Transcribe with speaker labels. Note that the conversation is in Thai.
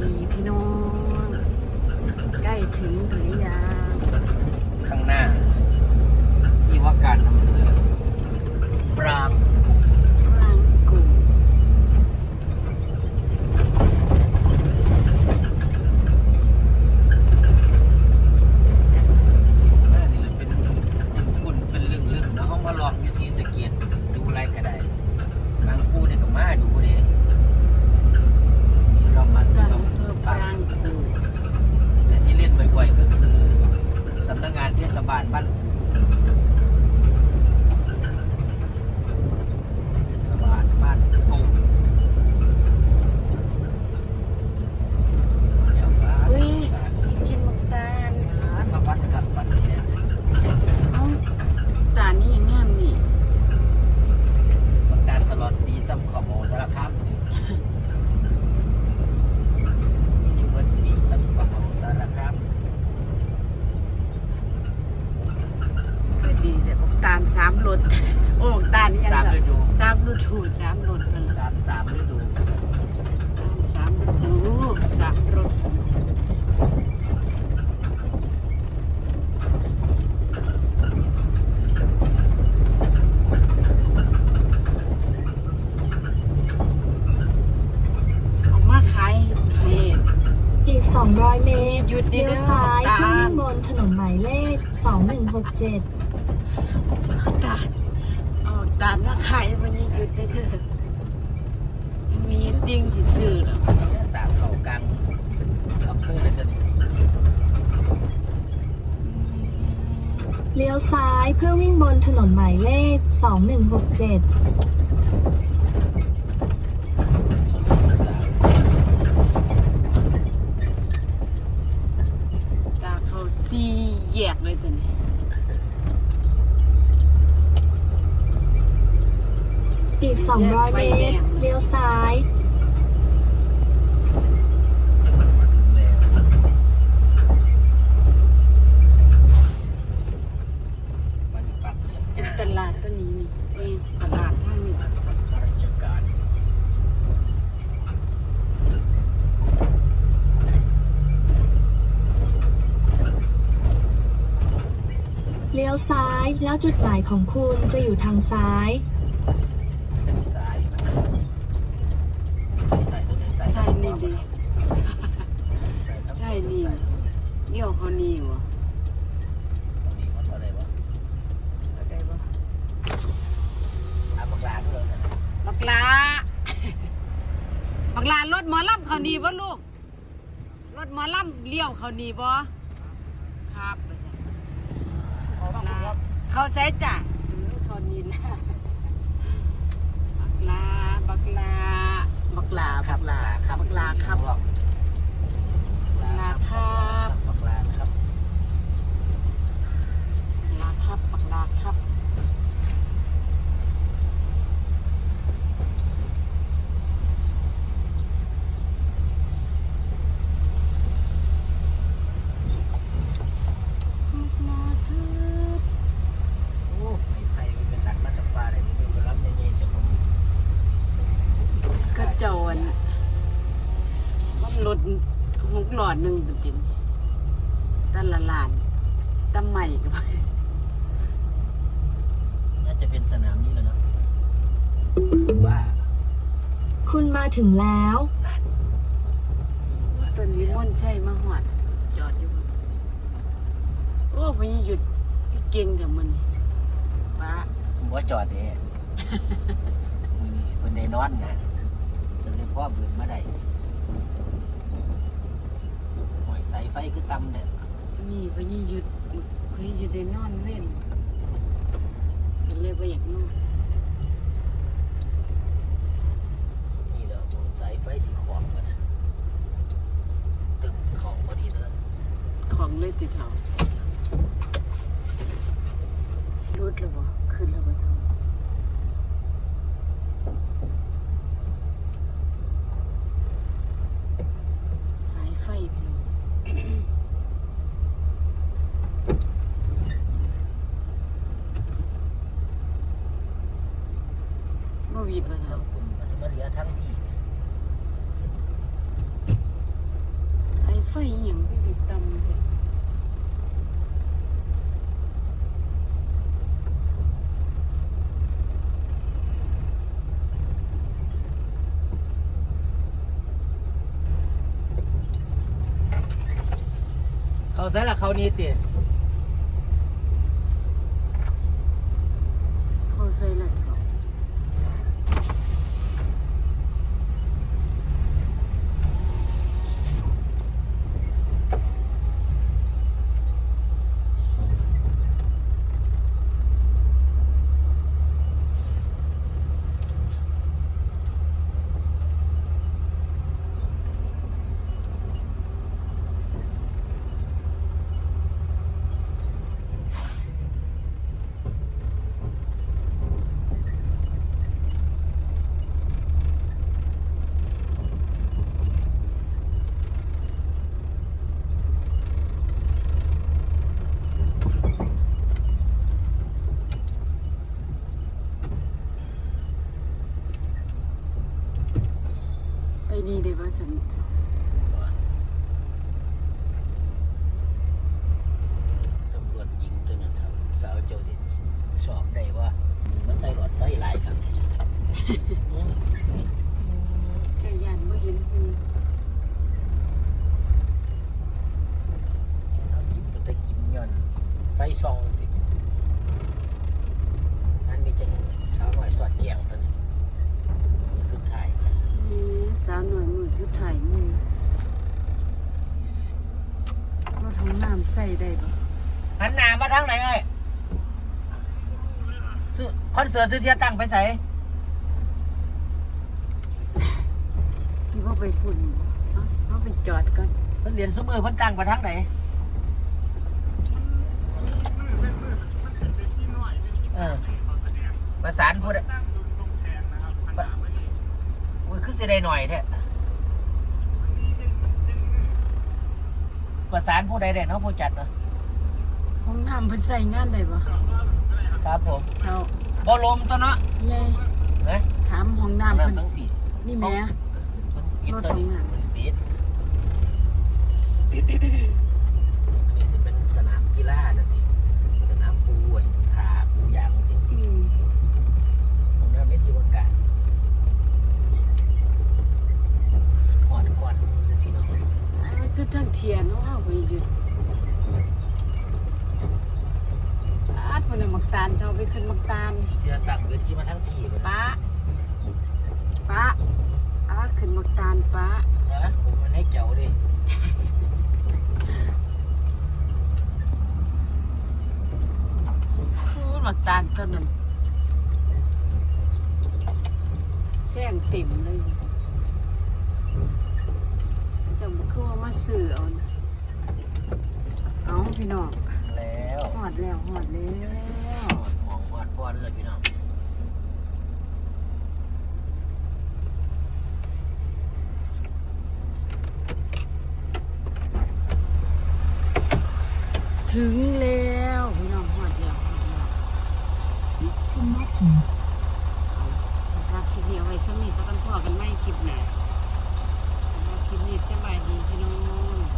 Speaker 1: ดีพี่น้อง ใกล้ถึงหรือยัง
Speaker 2: ข้างหน้าที่ว่าการอำเภอปราง
Speaker 1: กลางกรุง
Speaker 2: น่านี่แหละเป็นคุณคุณเป็นเรื่องเรื่องแล้วห้องมาลองอยู่สีสะเกียดดูไรก็ได้บางกูเนี่ยก็มาดูดินี่เรามา
Speaker 1: กัน
Speaker 2: ชม
Speaker 1: อำเภอป
Speaker 2: ปรารา
Speaker 1: ง งกรุง
Speaker 2: แต่ที่เล่นบ่อยๆก็คือสำนัก บ้านบ้านกูเทศบาลบ้านกูเดี๋ยวครับ
Speaker 1: อุ้ยกินหมกตาล
Speaker 2: มาฟันครับฟันเนี่ย
Speaker 1: เอ้าตาลนี่งามนี่
Speaker 2: ประกาศตลอดปีซ้ำขอโมสารคามนี่อยู่บนปีซ้ำขอโมสารคาม
Speaker 1: คือดีแต่หมกตาลสามรสโอ้หมกตาลนี่ยัง
Speaker 2: สามฤดู
Speaker 1: สามฤดูสามรสเป็น
Speaker 2: ตาลสามฤดู
Speaker 1: สามฤดูสามรสเอามาขายให้
Speaker 3: อีก200 เมตร
Speaker 1: หยุดดิ
Speaker 3: เลี้ยว
Speaker 1: เด้อ
Speaker 3: ซ้าย
Speaker 1: ตา
Speaker 3: เพื่อ
Speaker 1: ล
Speaker 3: วิ่งบนถนนหมายเลข 2167
Speaker 1: ตาลเอาตาลมาขายวัน นี้หยุดได้เถอะมีดิ้งที่ซื้อแล้ว
Speaker 2: ตามเขากลางอำเภอเลยจะนี่
Speaker 3: เลี้ยวซ้ายเพื่อวิ่งบนถนนหมายเลข 2167
Speaker 2: สาม
Speaker 1: ตาเขาซีแยกเลยตัวนี้
Speaker 3: อีก 200 เมตร เลี้ยวซ้าย
Speaker 2: มาถึงแล้วไฟปักเหลี่ยม
Speaker 1: เป็น
Speaker 2: งาม
Speaker 1: ตลาดตัวนี้นี่เองตลาดท่างนี้
Speaker 3: เลี้ยวซ้ายแล้วจุดหมายของคุณจะอยู่ทางซ้าย
Speaker 2: สายใส่ตัวไหนใส่
Speaker 1: ใช่นี่ดี
Speaker 2: ใส่ทั้ง
Speaker 1: ใช่ นี่
Speaker 2: ใส่ทั้ง
Speaker 1: เยี่ยวเขานี่วะ
Speaker 2: นี่ว่าเท่าไหร่วะ
Speaker 1: เอาได้ปะ
Speaker 2: อาบักลาด้วยนะ
Speaker 1: บักลาบักลารถหมอลำเขานี่บ่ลูก รถหมอลำเลี้ยวเขานี่บ่ครับบักลาเขาใส่จ้ะเออเขานี่นะบักลาบักลาบักลาบักลาบักลาครับ
Speaker 2: บักลาครับบักลาครับ
Speaker 1: บักลาครับ บักลาครับ บักลาครับ
Speaker 2: โอ้ไม่ไผ่ไม่เป็นหลักมาจากป่าอะไรนี่เป็นรับเย็นๆจากผม
Speaker 1: กระโจนมันรถ หกหลอดหนึ่งเป็นตินตันละลานตะใหม่กับ
Speaker 2: น่าจะเป็นสนามนี้แล้วเนาะว่า
Speaker 3: คุณมาถึงแล้ว
Speaker 1: ต้นลิมอนใช่มาหอด จอดอยู่ โอ้พยหยุดเก่งแต่มันนี่ป้า
Speaker 2: ผมว่าจอดเด้มือนี่เพิ่นได้นอนนะเพิ่นเลยพ่อเบื่อมาได้ห อยสายไฟคือต่ำเนี่ย
Speaker 1: นี่พยหยุดพยหยุดได้นอนเว้นก็เลยไปอยากนอน
Speaker 2: นี่แหละหอยสายไฟสีขวางกันนะตึมของพอดีเลย
Speaker 1: ของเลยติดเขารุดแล้วบ่ขึ้นแล้วบ่ทำสายไฟพี่น้อง บ่วีดบ่
Speaker 2: ทา
Speaker 1: ทำ
Speaker 2: งคุณมันจะมาเหลือทั้งพี่เนี่ย
Speaker 1: อหยังคือสิตำแท้
Speaker 2: เขาใส่ละเขานี่ติ
Speaker 1: สันเท่า
Speaker 2: ตำรวจยิงตัวนั้นครับ สาวเจ้าสิสอบได้ว่ามีมาใส่หลอดไฟหลายครับ
Speaker 1: เจ้าย่านบ่เห็นหู
Speaker 2: เรากินก็จะกินย้อนไฟซองติอันนี้จะมือสาวหน่อยสอดแกงตัวนี้มือสุดท้าย
Speaker 1: แหม สาวหน่อยมือสุดท้ายมือรถของน้ำใส่ได้บ่
Speaker 2: หันหน้ามาทางไหนเอ้ยซื้อคอนเสิร์ตซื้อเทียตั้งไปใส่
Speaker 1: พี่บ่ไปพุ่นเอาเอาไปจอดก่อน
Speaker 2: เพิ่นเรียนสมือเพิ่นตั้งไปทางไหนเออประสานพูดอะโอ้ ยคือสิได้หน่อยแท้ประสานผู้ใดได้เนาะผู้จัดเนาะ
Speaker 1: ห้องน้ำเพิ่นใส่งานได้บ่
Speaker 2: ครับผม
Speaker 1: เท่า
Speaker 2: บ่ลมตัวเนาะ
Speaker 1: ใหญ่
Speaker 2: นะ
Speaker 1: ถามห้องน้ำเพิ่น
Speaker 2: ทั้งสี่
Speaker 1: นี่แหม่
Speaker 2: ปิดตัวนี้
Speaker 1: รถทำงาน
Speaker 2: มันปิดอันนี้สิเป็นสนามกีฬานะติสนามปูนผาปูยางติ
Speaker 1: อืม
Speaker 2: ตรงนั้นไม่ที่ว่าการหอดก่อนพี่น้อง
Speaker 1: อันนั้นคือทั้ง เทียนเนาะเอาไปหยุดอาดเพิ่นเอามักตาลเท่าไปขึ้นมักตาล
Speaker 2: สีที่จะตั้งเวทีมาทั้งพี่ไปนะ
Speaker 1: ป้าป้าอาดขึ้นมักตาลป้า
Speaker 2: นะผมมันให้เจ้าดิ
Speaker 1: พูดมักตาลตัวนั้นแซงเต็มเลยเจะ มาคือว่ามาซื้อเอานะเอาพี่น้อง
Speaker 2: แล้ว
Speaker 1: หอดแล้วหอดแล้ว
Speaker 2: หอดหมองหอดบอลเลยพี่น้อง
Speaker 1: ถึงแล้วพี่น้องหอดแล้วหอดแล้วสำหรับคลิปนี้เอาไว้สมีสักกันพ่อกันไม่คลิปหน้าสำหรับค ลิปนี้สบายดีพี่น้อง